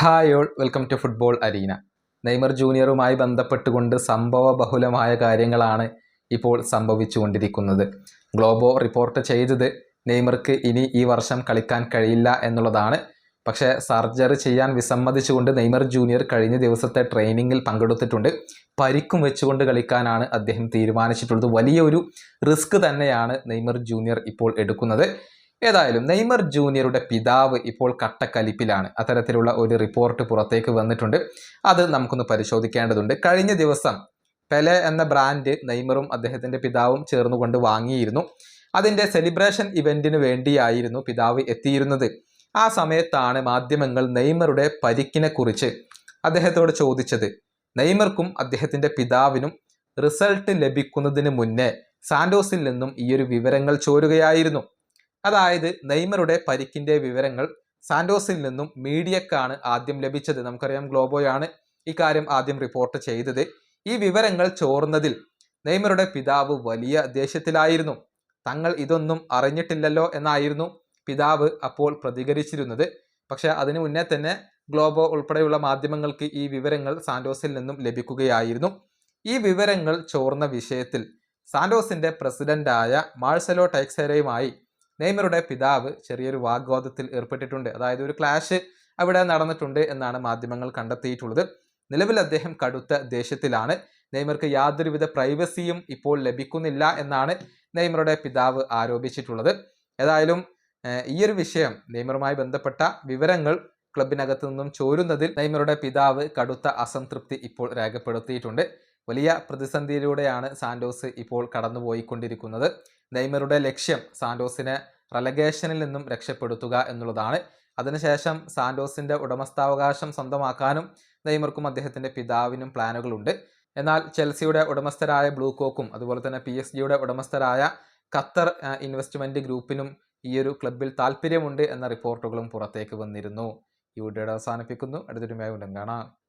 Hi all welcome to football arena Neymar ജൂനിയറുമായി ബന്ധപ്പെട്ടുകൊണ്ട് സംഭവ ബഹുലമായ കാര്യങ്ങളാണ് ഇപ്പോൾ സംഭവിച്ചുകൊണ്ടിരിക്കുന്നത്. ഗ്ലോബോ റിപ്പോർട്ട് ചെയ്തത് നെയ്മർക്ക് ഇനി ഈ വർഷം കളിക്കാൻ കഴിയില്ല എന്നുള്ളതാണ്. പക്ഷേ സർജറി ചെയ്യാൻ വിസമ്മതിച്ചുകൊണ്ട് നെയ്മർ ജൂനിയർ കഴിഞ്ഞ ദിവസത്തെ ട്രെയിനിങ്ങിൽ പങ്കെടുത്തിട്ടുണ്ട്. പരിക്കും വെച്ചുകൊണ്ട് കളിക്കാനാണ് അദ്ദേഹം തീരുമാനിച്ചിട്ടുള്ളത്. വലിയൊരു റിസ്ക് തന്നെയാണ് നെയ്മർ ജൂനിയർ ഇപ്പോൾ എടുക്കുന്നത്. ഏതായാലും നെയ്മർ ജൂനിയറുടെ പിതാവ് ഇപ്പോൾ കട്ടക്കലിപ്പിലാണ്. അത്തരത്തിലുള്ള ഒരു റിപ്പോർട്ട് പുറത്തേക്ക് വന്നിട്ടുണ്ട്. അത് നമുക്കൊന്ന് പരിശോധിക്കേണ്ടതുണ്ട്. കഴിഞ്ഞ ദിവസം പെലെ എന്ന ബ്രാൻഡ് നെയ്മറും അദ്ദേഹത്തിന്റെ പിതാവും ചേർന്നുകൊണ്ട് വാങ്ങിയിരുന്നു. അതിന്റെ സെലിബ്രേഷൻ ഇവന്റിന് വേണ്ടിയായിരുന്നു പിതാവ് എത്തിയിരുന്നത്. ആ സമയത്താണ് മാധ്യമങ്ങൾ നെയ്മറുടെ പരിക്കിനെക്കുറിച്ച് അദ്ദേഹത്തോട് ചോദിച്ചത്. നെയ്മർക്കും അദ്ദേഹത്തിന്റെ പിതാവിനും റിസൾട്ട് ലഭിക്കുന്നതിന് മുന്നേ സാൻഡോസിൽ നിന്നും ഈയൊരു വിവരങ്ങൾ ചോരുകയായിരുന്നു. അതായത് നെയ്മറുടെ പരിക്കിന്റെ വിവരങ്ങൾ സാന്റോസിൽ നിന്നും മീഡിയക്കാണ് ആദ്യം ലഭിച്ചത്. നമുക്കറിയാം ഗ്ലോബോയാണ് ഇക്കാര്യം കാര്യം ആദ്യം റിപ്പോർട്ട് ചെയ്തത്. ഈ വിവരങ്ങൾ ചോർന്നതിൽ നെയ്മറുടെ പിതാവ് വലിയ ദേഷ്യത്തിലായിരുന്നു. തങ്ങൾ ഇതൊന്നും അറിഞ്ഞിട്ടില്ലല്ലോ എന്നായിരുന്നു പിതാവ് അപ്പോൾ പ്രതികരിച്ചിരുന്നത്. പക്ഷെ അതിനു മുന്നേ തന്നെ ഗ്ലോബോ ഉൾപ്പെടെയുള്ള മാധ്യമങ്ങൾക്ക് ഈ വിവരങ്ങൾ സാന്റോസിൽ നിന്നും ലഭിക്കുകയായിരുന്നു. ഈ വിവരങ്ങൾ ചോർന്ന വിഷയത്തിൽ സാന്റോസിന്റെ പ്രസിഡന്റായ മാഴ്സലോ ടൈക്സേരയുമായി നെയ്മറുടെ പിതാവ് ചെറിയൊരു വാഗ്വാദത്തിൽ ഏർപ്പെട്ടിട്ടുണ്ട്. അതായത് ഒരു ക്ലാഷ് അവിടെ നടന്നിട്ടുണ്ട് എന്നാണ് മാധ്യമങ്ങൾ കണ്ടെത്തിയിട്ടുള്ളത്. നിലവിൽ അദ്ദേഹം കടുത്ത ദേഷ്യത്തിലാണ്. നെയ്മർക്ക് യാതൊരുവിധ പ്രൈവസിയും ഇപ്പോൾ ലഭിക്കുന്നില്ല എന്നാണ് നെയ്മറുടെ പിതാവ് ആരോപിച്ചിട്ടുള്ളത്. ഏതായാലും ഈ ഒരു വിഷയം നെയ്മറുമായി ബന്ധപ്പെട്ട വിവരങ്ങൾ ക്ലബിനകത്തു നിന്നും ചോരുന്നതിൽ നെയ്മറുടെ പിതാവ് കടുത്ത അസംതൃപ്തി ഇപ്പോൾ രേഖപ്പെടുത്തിയിട്ടുണ്ട്. വലിയ പ്രതിസന്ധിയിലൂടെയാണ് സാന്റോസ് ഇപ്പോൾ കടന്നുപോയിക്കൊണ്ടിരിക്കുന്നത്. നെയ്മറുടെ ലക്ഷ്യം സാന്റോസിനെ റലഗേഷനിൽ നിന്നും രക്ഷപ്പെടുത്തുക എന്നുള്ളതാണ്. അതിനുശേഷം സാന്റോസിന്റെ ഉടമസ്ഥാവകാശം സ്വന്തമാക്കാനും നെയ്മർക്കും അദ്ദേഹത്തിന്റെ പിതാവിനും പ്ലാനുകളുണ്ട്. എന്നാൽ ചെൽസിയുടെ ഉടമസ്ഥരായ ബ്ലൂകോക്കും അതുപോലെ തന്നെ പി എസ് ജിയുടെ ഉടമസ്ഥരായ ഖത്തർ ഇൻവെസ്റ്റ്മെന്റ് ഗ്രൂപ്പിനും ഈ ഒരു ക്ലബിൽ താല്പര്യമുണ്ട് എന്ന റിപ്പോർട്ടുകളും പുറത്തേക്ക് വന്നിരുന്നു. ഈ വീഡിയോയുടെ അവസാനിപ്പിക്കുന്നു. അടുത്തൊരുമയായി ഉണ്ടെങ്കിൽ കാണാം.